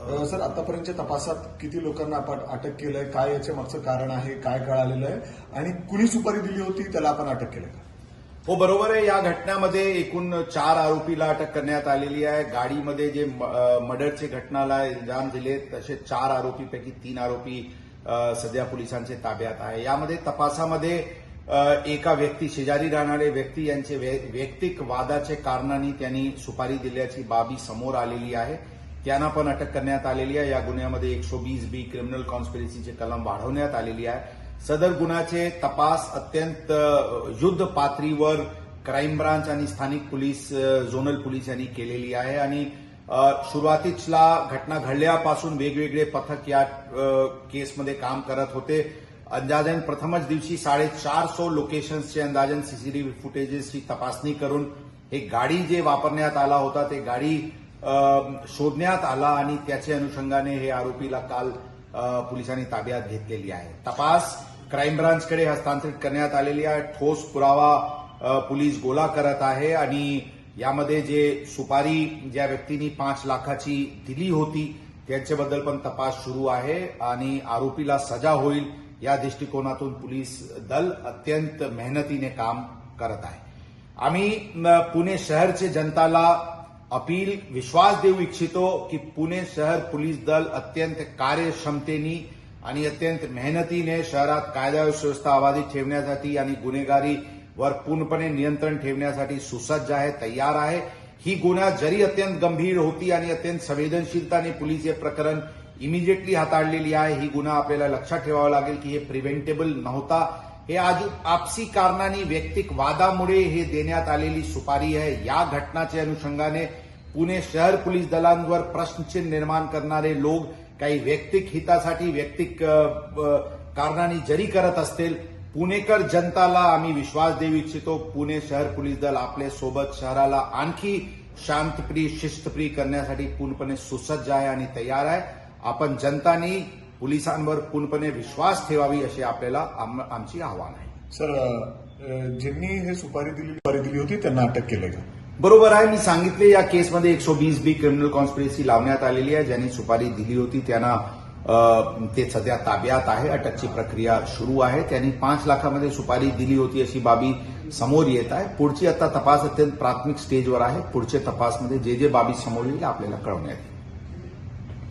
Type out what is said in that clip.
Sir आतापर्यंतच्या तपासात किती लोकांना आपण अटक केलंय? काय याच्या मागचं कारण आहे? काय कळालेलं आहे? आणि कुणी सुपारी दिली होती त्याला आपण अटक केलं हो बरोबर आहे. या घटनेमध्ये एकूण चार आरोपीला अटक करण्यात आलेली आहे. गाडीमध्ये जे मर्डरचे घटनाला इल्जाम दिले तसे चार आरोपीपैकी तीन आरोपी सध्या पोलिसांचे ताब्यात आहे. यामध्ये तपासामध्ये एका व्यक्ती शेजारी राहणारे व्यक्ती यांचे वैयक्तिक वादाचे कारणांनी त्यांनी सुपारी दिल्याची बाबी समोर आलेली आहे. त्यांना पण अटक करण्यात आलेली आहे. या गुन्ह्यामध्ये एकशे वीस बी क्रिमिनल कॉन्स्पिरसीचे कलम वाढवण्यात आलेली आहे. सदर गुन्ह्याचे तपास अत्यंत युद्ध पातळीवर क्राईम ब्रांच आणि स्थानिक पोलीस झोनल पोलीस यांनी केलेली आहे. आणि सुरुवातीला घटना घडल्यापासून वेगवेगळे पथक या केसमध्ये काम करत होते. अंदाजन प्रथमच दिवशी साडेचारसो लोकेशन्सचे अंदाजन सीसीटीव्ही फुटेजेसची तपासणी करून हे गाडी जे वापरण्यात आला होता ते गाडी शोधण्यात आला आणि त्याच्या अनुषंगाने हे आरोपीला काल पोलिसांनी ताब्यात घेतलेली आहे. तपास क्राईम ब्रांचकडे हस्तांतरित करण्यात आलेली आहे. ठोस पुरावा पोलीस गोळा करत आहे आणि यामध्ये जे सुपारी ज्या व्यक्तींनी पाच लाखाची दिली होती त्यांच्याबद्दल पण तपास सुरू आहे आणि आरोपीला सजा होईल या दृष्टिकोनातून पोलीस दल अत्यंत मेहनतीने काम करत आहे. आम्ही पुणे शहरचे जनताला अपील विश्वास देऊ इच्छितो की पुणे शहर पोलीस दल अत्यंत कार्यक्षमतेनी आणि अत्यंत मेहनतीने शहरात कायदा सुव्यवस्था अबाधित ठेवण्यासाठी आणि गुन्हेगारीवर पूर्णपणे नियंत्रण ठेवण्यासाठी सुसज्ज आहे तयार आहे. ही गुन्हा जरी अत्यंत गंभीर होती आणि अत्यंत संवेदनशीलताने पोलीस हे प्रकरण इमिजिएटली हाताळलेली आहे ही गुन्हा आपल्याला लक्षात ठेवावा लागेल की हे प्रिव्हेंटेबल नव्हता. हे आज आपसी कारणाने वैयक्तिक वादामुळे हे देण्यात आलेली सुपारी आहे. या घटनाच्या अनुषंगाने पुणे शहर पोलीस दलांवर प्रश्नचिन्ह निर्माण करणारे लोक काही वैयक्तिक हितासाठी वैयक्तिक कारणाने कारणांनी जरी करत असतील पुणेकर जनताला आम्ही विश्वास देऊ इच्छितो. पुणे शहर पोलीस दल आपल्यासोबत शहराला आणखी शांतप्रिय शिस्तप्रिय करण्यासाठी पूर्णपणे सुसज्ज आहे आणि तयार आहे. आपण जनतानी पोलिसांवर पूर्णपणे विश्वास ठेवावी अशी आपल्याला आम- आमची आव्हान आहे. सर ज्यांनी हे सुपारी दिली सुपारी दिली होती त्यांना अटक केलंय का? बरोबर आहे मी सांगितले या केसमध्ये एकशे वीस बी क्रिमिनल कॉन्स्पिरसी लावण्यात आलेली आहे. ज्यांनी सुपारी दिली होती त्यांना ते सध्या ताब्यात आहे अटकची प्रक्रिया सुरू आहे. त्यांनी पाच लाखामध्ये सुपारी दिली होती अशी बाबी समोर येत आहे. पुढची आता तपास अत्यंत प्राथमिक स्टेजवर आहे. पुढच्या तपासमध्ये जे जे बाबी समोर येईल आपल्याला कळवण्यात येईल.